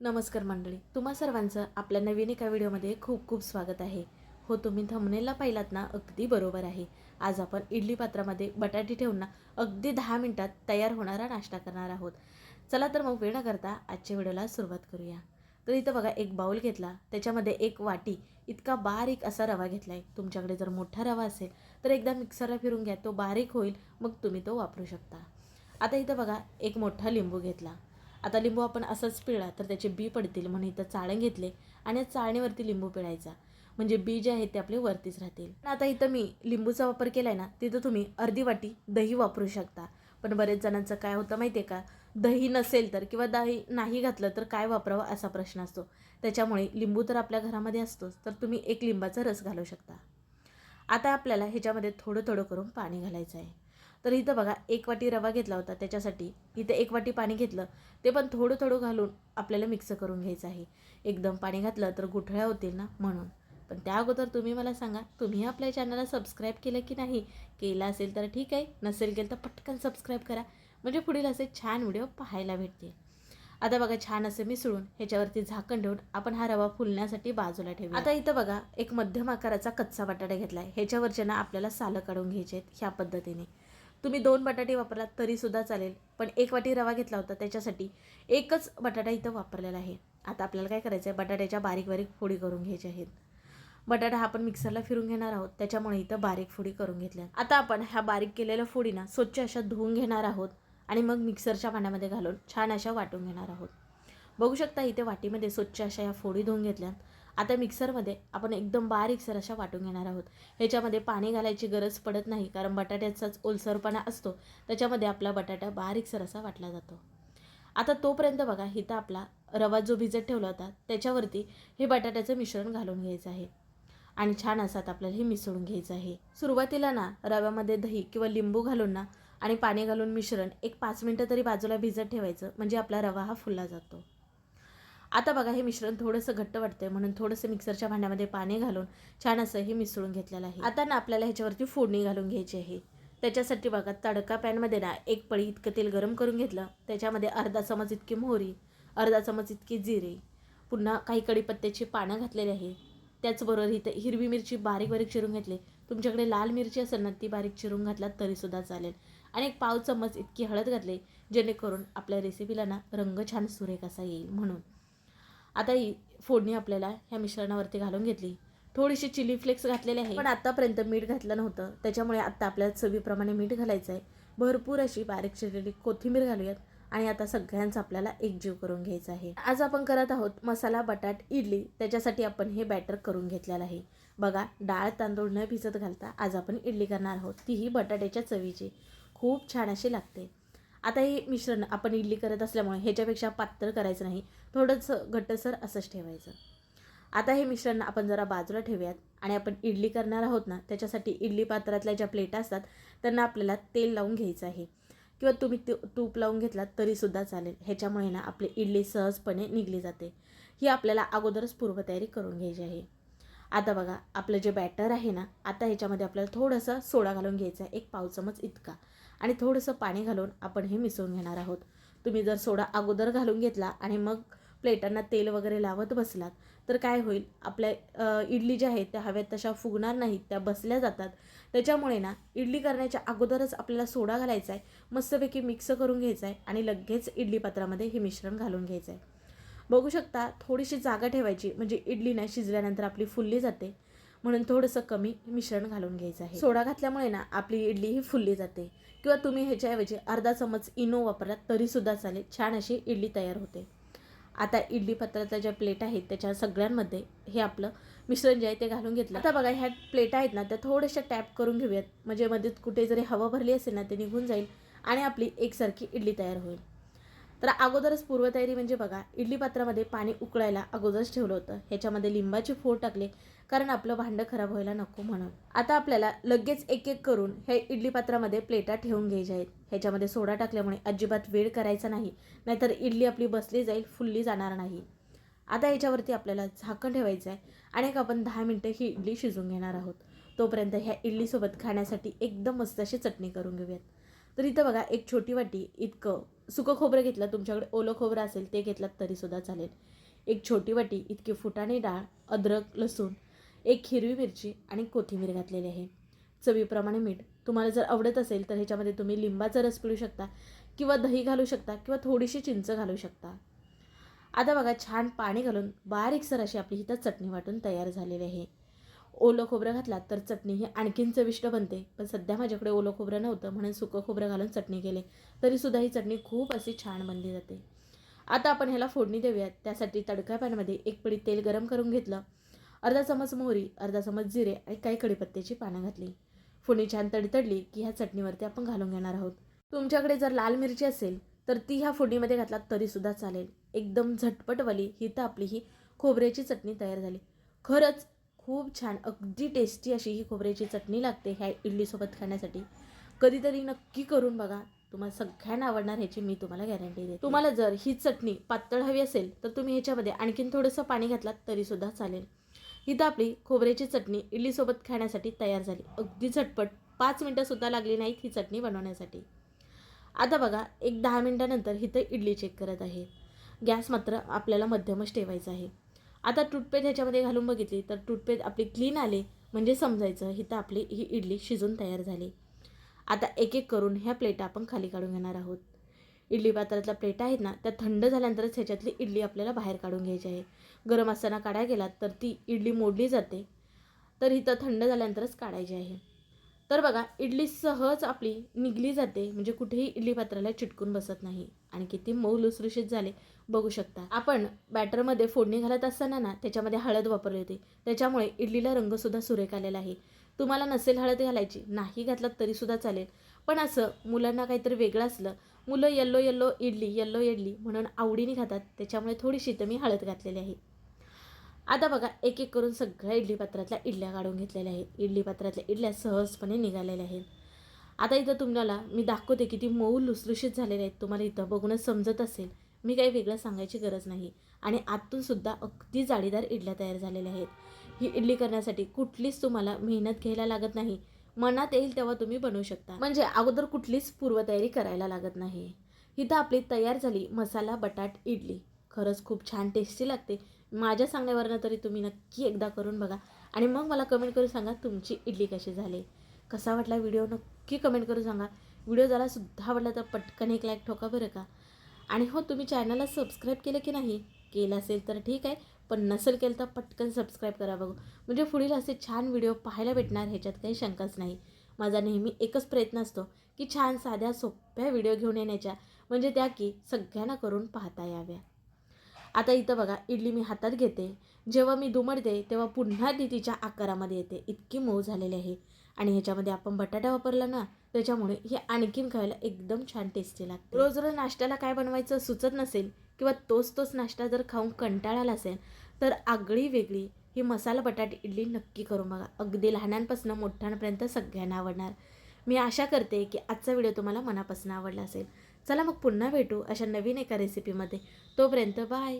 नमस्कार मंडळी तुम्हा सर्वांचं आपल्या नवीन एका व्हिडिओमध्ये खूप खूप स्वागत आहे. हो तुम्ही थंबनेलला पाहिलात ना अगदी बरोबर आहे. आज आपण इडली पात्रामध्ये बटाटे ठेवून ना अगदी दहा मिनटात तयार होणारा नाश्ता करणार आहोत. चला तर मग वेळ न करता आजच्या व्हिडिओला सुरुवात करूया. तर इथं बघा एक बाऊल घेतला त्याच्यामध्ये एक वाटी इतका बारीक असा रवा घेतला आहे तुमच्याकडे जर मोठा रवा असेल तर एकदा मिक्सरला फिरून घ्या तो बारीक होईल मग तुम्ही तो वापरू शकता. आता इथं बघा एक मोठा लिंबू घेतला. आता लिंबू आपण असंच पिळला तर त्याचे बी पडतील म्हणून इथं चाळण घेतले आणि चाळणीवरती लिंबू पिळायचा. म्हणजे बी जे आहेत ते आपले वरतीच राहतील. पण आता इथं मी लिंबूचा वापर केला आहे ना तिथं तुम्ही अर्धी वाटी दही वापरू शकता. पण बरेच जणांचं काय होतं माहिती आहे का? दही नसेल तर किंवा दही नाही घातलं तर काय वापरावं असा प्रश्न असतो. त्याच्यामुळे लिंबू तर आपल्या घरामध्ये असतोच तर तुम्ही एक लिंबाचा रस घालू शकता. आता आपल्याला ह्याच्यामध्ये थोडं थोडं करून पाणी घालायचं आहे तर इथं बघा एक वाटी रवा घेतला होता त्याच्यासाठी. इथे एक वाटी पाणी घेतलं. ते पण थोडं थोडं घालून आपल्याला मिक्स करून घ्यायचं आहे. एकदम पाणी घातलं तर गुठळ्या होतील ना म्हणून. पण त्या अगोदर तुम्ही मला सांगा तुम्ही आपल्या चॅनलला सबस्क्राईब केलं की नाही? केला असेल तर ठीक आहे. नसेल केलं तर पटकन सबस्क्राईब करा. म्हणजे पुढील असे छान व्हिडिओ पाहायला भेटतील. आता बघा छान असे मिसळून ह्याच्यावरती झाकण ठेवून आपण हा रवा फुलण्यासाठी बाजूला ठेवू आता इथं बघा एक मध्यम आकाराचा कच्चा बटाटा घेतला आहे ह्याच्यावरचे ना आपल्याला सालं काढून घ्यायचे आहेत ह्या पद्धतीने. तुम्ही दोन बटाटे वापरलात तरीसुद्धा चालेल. पण एक वाटी रवा घेतला होता त्याच्यासाठी एकच बटाटा इथं वापरलेला आहे. आता आपल्याला काय करायचं आहे बटाट्याच्या बारीक बारीक फोडी करून घ्यायच्या आहेत. बटाटा हा आपण मिक्सरला फिरून घेणार आहोत. त्याच्यामुळे इथं बारीक फोडी करून घेतल्या. आता आपण ह्या बारीक केलेल्या फोडी ना स्वच्छ अशा धुवून घेणार आहोत आणि मग मिक्सरच्या पाण्यामध्ये घालून छान अशा वाटून घेणार आहोत. बघू शकता इथे वाटीमध्ये स्वच्छ अशा या फोडी धुवून घेतल्यात. आता मिक्सरमध्ये आपण एकदम बारीकसर अशा वाटून घेणार आहोत. ह्याच्यामध्ये पाणी घालायची गरज पडत नाही कारण बटाट्याचाच ओलसरपणा असतो. त्याच्यामध्ये आपला बटाटा बारीकसर असा वाटला जातो. आता तोपर्यंत बघा इथं आपला रवा जो भिजत ठेवला होता त्याच्यावरती हे बटाट्याचं मिश्रण घालून घ्यायचं आहे. आणि छान असात आपल्याला हे मिसळून घ्यायचं आहे. सुरुवातीला ना रव्यामध्ये दही किंवा लिंबू घालून ना आणि पाणी घालून मिश्रण एक पाच मिनटं तरी बाजूला भिजत ठेवायचं म्हणजे आपला रवा हा फुलला जातो. आता बघा हे मिश्रण थोडंसं घट्ट वाटतंय म्हणून थोडंसं मिक्सरच्या भांड्यामध्ये पाणी घालून छान असं हे मिसळून घेतलेलं आहे. आता ना आपल्याला ह्याच्यावरती फोडणी घालून घ्यायची आहे. त्याच्यासाठी बघा तडका पॅनमध्ये ना एक पळी इतकं तेल गरम करून घेतलं त्याच्यामध्ये अर्धा चमच इतकी मोहरी अर्धा चमच इतकी जिरे पुन्हा काही कडीपत्त्याची पानं घातलेली आहे. त्याचबरोबर इथं हिरवी मिरची बारीक बारीक चिरून घेतली. तुमच्याकडे लाल मिरची असेल ना ती बारीक चिरून घातलात तरीसुद्धा चालेल. आणि एक पाव चमच इतकी हळद घातली जेणेकरून आपल्या रेसिपीला ना रंग छान सुरेख असा येईल म्हणून. आता ही फोडणी आपल्याला ह्या मिश्रणावरती घालून घेतली. थोडीशी चिली फ्लेक्स घातलेले आहे. पण आतापर्यंत मीठ घातलं नव्हतं. त्याच्यामुळे आत्ता आपल्याला चवीप्रमाणे मीठ घालायचं आहे. भरपूर अशी बारीक चिरलेली कोथिंबीर घालूयात. आणि आता सगळ्यांचा आपल्याला एकजीव करून घ्यायचा आहे. आज आपण करत आहोत मसाला बटाट इडली. त्याच्यासाठी आपण हे बॅटर करून घेतलेलं आहे. बघा डाळ तांदूळ न भिजत घालता आज आपण इडली करणार आहोत. तीही बटाट्याच्या चवीची. खूप छान अशी लागते. आता हे मिश्रण आपण इडली करत असल्यामुळे ह्याच्यापेक्षा पातळ करायचं नाही. थोडंसं घट्टसर असंच ठेवायचं. आता हे मिश्रण आपण जरा बाजूला ठेवूयात. आणि आपण इडली करणार आहोत ना त्याच्यासाठी इडली पात्रातल्या ज्या प्लेटा असतात त्यांना आपल्याला तेल लावून घ्यायचं आहे. किंवा तुम्ही ते तूप लावून घेतलात तरीसुद्धा चालेल. ह्याच्यामुळे ना आपली इडली सहजपणे निघली जाते. ही आपल्याला अगोदरच पूर्वतयारी करून घ्यायची आहे. आता बघा आपलं जे बॅटर आहे ना आता ह्याच्यामध्ये आपल्याला थोडंसं सोडा घालून घ्यायचा आहे. एक पाव चमच इतका. आणि थोडंसं पाणी घालून आपण हे मिसळून घेणार आहोत. तुम्ही जर सोडा अगोदर घालून घेतला आणि मग प्लेटांना तेल वगैरे लावत बसलात तर काय होईल? आपल्या इडली ज्या आहेत त्या हव्यात तशा फुगणार नाहीत त्या बसल्या जातात. त्याच्यामुळे ना इडली करण्याच्या अगोदरच आपल्याला सोडा घालायचा आहे मस्तपैकी मिक्स करून घ्यायचा आहे आणि लगेच इडली पात्रामध्ये हे मिश्रण घालून घ्यायचं आहे. बघू शकता थोडीशी जागा ठेवायची म्हणजे इडली ना शिजल्यानंतर आपली फुलली जाते. म्हणून थोडंसं कमी मिश्रण घालून घ्यायचं आहे. सोडा घातल्यामुळे ना आपली इडली ही फुलली जाते. किंवा तुम्ही ह्याच्याऐवजी अर्धा चमच इनो वापरला तरीसुद्धा चालेल. छान अशी इडली तयार होते. आता इडली पात्राच्या ज्या प्लेट आहेत त्याच्या सगळ्यांमध्ये हे आपलं मिश्रण जे आहे ते घालून घेतलं. आता बघा ह्या प्लेट आहेत ना त्या थोड्याशा टॅप करून घेऊयात. म्हणजे मध्ये कुठे जरी हवा भरली असेल ना ते निघून जाईल आणि आपली एकसारखी इडली तयार होईल. तर अगोदरच पूर्वतयारी म्हणजे बघा इडली पात्रामध्ये पाणी उकळायला अगोदरच ठेवलं होतं. ह्याच्यामध्ये लिंबाची फोड टाकले कारण आपलं भांडं खराब व्हायला नको म्हणून. आता आपल्याला लगेच एक एक करून हे इडली पात्रामध्ये प्लेटा ठेवून घ्यायच्या आहेत. ह्याच्यामध्ये सोडा टाकल्यामुळे अजिबात वेळ करायचा नाही नाहीतर इडली आपली बसली जाईल फुलली जाणार नाही. आता ह्याच्यावरती आपल्याला झाकण ठेवायचं आहे आणि एक आपण दहा मिनटं ही इडली शिजवून घेणार आहोत. तोपर्यंत ह्या इडलीसोबत खाण्यासाठी एकदम मस्त अशी चटणी करून घेऊयात. तर इथं बघा एक छोटी वाटी इतकं सुकं खोबरं घेतलं तुमच्याकडे ओलं खोबरं असेल ते घेतलं तरीसुद्धा चालेल. एक छोटी वाटी इतकी फुटाणे डाळ अद्रक लसूण एक हिरवी मिरची आणि कोथिंबीर घातलेली आहे. चवीप्रमाणे मीठ. तुम्हाला जर आवडत असेल तर ह्याच्यामध्ये तुम्ही लिंबाचा रस पिळू शकता किंवा दही घालू शकता किंवा थोडीशी चिंच घालू शकता. आता बघा छान पाणी घालून बारीकसर अशी आपली इथं चटणी वाटून तयार झालेली आहे. ओलं खोबरं घातलात तर चटणी ही आणखीन चविष्ट बनते. पण सध्या माझ्याकडे ओलं खोबरं नव्हतं म्हणून सुकं खोबरं घालून चटणी केली. तरीसुद्धा ही चटणी खूप अशी छान बनली जाते. आता आपण ह्याला फोडणी देऊयात. त्यासाठी तडका पॅनमध्ये एक पडी तेल गरम करून घेतलं. अर्धा चमच मोहरी अर्धा चमच जिरे आणि काही कडीपत्त्याची पानं घातली. फोडणी छान तडतडली की ह्या चटणीवरती आपण घालून घेणार आहोत. तुमच्याकडे जर लाल मिरची असेल तर ती ह्या फोडणीमध्ये घातलात तरीसुद्धा चालेल. एकदम झटपटवाली ही तर आपली ही खोबऱ्याची चटणी तयार झाली. खरंच खूप छान अगदी टेस्टी अशी ही खोबऱ्याची चटणी लागते ह्या इडलीसोबत खाण्यासाठी. कधीतरी नक्की करून बघा. तुम्हाला सगळ्यांना आवडणार ह्याची मी तुम्हाला गॅरंटी देते. तुम्हाला जर ही चटणी पातळ हवी असेल तर तुम्ही ह्याच्यामध्ये आणखीन थोडंसं पाणी घातलात तरीसुद्धा चालेल. ही तर आपली खोबऱ्याची चटणी इडलीसोबत खाण्यासाठी तयार झाली. अगदी झटपट पाच मिनटंसुद्धा लागली नाहीत ही चटणी बनवण्यासाठी. आता बघा एक दहा मिनटानंतर इथं इडली चेक करत आहे. गॅस मात्र आपल्याला मध्यमच ठेवायचा आहे. आता टूथपेस्ट ह्याच्यामध्ये घालून बघितली तर टूथपेस्ट आपली क्लीन आले म्हणजे समजायचं इथं आपली ही इडली शिजून तयार झाली. आता एक एक करून ह्या प्लेटा आपण खाली काढून घेणार आहोत. इडली पात्रातल्या प्लेटा आहेत ना त्या थंड झाल्यानंतरच ह्याच्यातली इडली आपल्याला बाहेर काढून घ्यायची आहे. गरम असताना काढायला गेलात तर ती इडली मोडली जाते. तर इथं थंड झाल्यानंतरच काढायची आहे. तर बघा इडली सहज आपली निघली जाते म्हणजे कुठेही इडली पात्राला चिटकून बसत नाही. आणि किती मऊ लुसलुशीत झाले बघू शकता. आपण बॅटरमध्ये फोडणी घालत असताना ना त्याच्यामध्ये हळद वापरली होती. त्याच्यामुळे इडलीला रंगसुद्धा सुरेख आलेला आहे. तुम्हाला नसेल हळद घालायची नाही घातलात तरीसुद्धा चालेल. पण असं मुलांना काहीतरी वेगळं असलं मुलं yellow yellow idli yellow idli म्हणून आवडीने खातात त्याच्यामुळे थोडीशी तर मी हळद घातलेली आहे. आता बघा एक एक करून सगळ्या इडली पात्रातल्या इडल्या काढून घेतलेल्या आहेत. इडली पात्रातल्या इडल्या सहजपणे निघालेल्या आहेत. आता इथं तुम्हाला मी दाखवते किती मऊ लुसलुशीत झालेले आहेत. तुम्हाला इथं बघूनच समजत असेल. मी काही वेगळं सांगायची गरज नाही. आणि आतून सुद्धा अगदी जाळीदार इडल्या तयार झालेल्या आहेत. ही इडली करण्यासाठी कुठलीच तुम्हाला मेहनत घ्यायला लागत नाही. मनात येईल तेव्हा तुम्ही बनवू शकता. म्हणजे अगोदर कुठलीच पूर्वतयारी करायला लागत नाही. इथं आपली तयार झाली मसाला बटाट इडली. खरंच खूप छान टेस्टी लागते. माझ्या सांगण्यावरनं तरी तुम्ही नक्की एकदा करून बघा. आणि मग मला कमेंट करून सांगा तुमची इडली कशी झाली. कसा वाटला व्हिडिओ नक्की कमेंट करून सांगा. व्हिडिओ जरा सुद्धा आवडला तर पटकन एक लाईक ठोका बरं का. आणि हो तुम्ही चॅनलला सबस्क्राईब केलं की नाही? केलं असेल तर ठीक आहे. पण नसेल केलं तर पटकन सबस्क्राईब करा बघू. म्हणजे पुढील असे छान व्हिडिओ पाहायला भेटणार ह्याच्यात काही शंकाच नाही. माझा नेहमी एकच प्रयत्न असतो की छान साध्या सोप्या व्हिडिओ घेऊन येण्याच्या. म्हणजे त्या की सगळ्यांना करून पाहता याव्या. आता इथं बघा इडली मी हातात घेते. जेव्हा मी दुमडते तेव्हा पुन्हा ती तिच्या आकारामध्ये येते. इतकी मऊ झालेली आहे. आणि ह्याच्यामध्ये आपण बटाटा वापरला ना त्याच्यामुळे हे आणखीन खायला एकदम छान टेस्टी लागते. रोज रोज नाश्त्याला काय बनवायचं सुचत नसेल किंवा तोच तोच नाश्ता जर खाऊन कंटाळाला असेल तर आगळी वेगळी ही मसाला बटाटे इडली नक्की करून बघा. अगदी लहानांपासून मोठ्यांपर्यंत सगळ्यांना आवडणार. मी आशा करते की आजचा व्हिडिओ तुम्हाला मनापासून आवडला असेल. चला मग पुन्हा भेटू अशा नवीन एका रेसिपीमध्ये तोपर्यंत बाय